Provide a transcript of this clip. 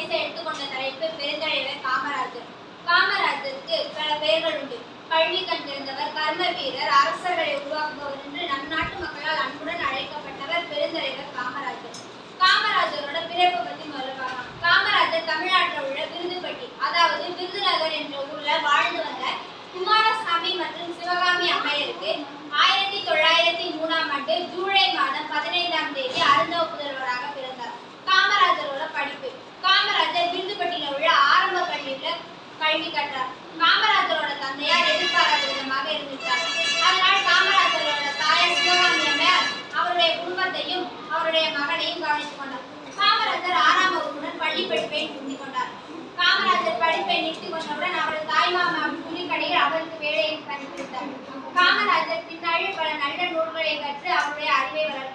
பேச எடுத்துக்கொண்ட தலைப்பு பெருந்தலைவர் காமராஜர். காமராஜருக்கு பல பெயர்கள் உண்டு பள்ளி கண்டிருந்தவர் கர்ம வீரர் அரசர்களை உருவாக்குபவர் என்று நம் நாட்டு மக்களால் அன்புடன் அழைக்கப்பட்டவர் பெருந்தலைவர் காமராஜர். காமராஜரோட பிறப்பு பற்றி முதல்ல காமராஜர் தமிழ்நாட்டில் உள்ள விருதுப்பட்டி அதாவது விருதுநகர் என்ற ஊர்ல வாழ்ந்து வந்த குமாரசாமி மற்றும் சிவகாமி அம்மையருக்கு ஆயிரத்தி தொள்ளாயிரத்தி மூணாம் ஆண்டு ஜூலை மாதம் பதினைந்து கல்வி கற்றார் காமராஜரோட தந்தையார் எதிர்பாராத விதமாக இருந்துட்டார். அதனால் காமராஜரோட தாயார் சிவகாமி அம்மையார் அவருடைய குடும்பத்தையும் அவருடைய மகனையும் கவனித்துக் கொண்டார். காமராஜர் ஆறாம் வகுப்புடன் பள்ளி படிப்பை நிறுத்திக் கொண்டார். காமராஜர் படிப்பை நிறுத்திக் கொண்டவுடன் அவரது தாய்மாமா துணிக்கடையில் அவருக்கு வேலையை கண்டுபிடித்தார் காமராஜர் பின்னாளில் பல நல்ல நூல்களை கற்று அவருடைய அறிவை வளர்த்தார்.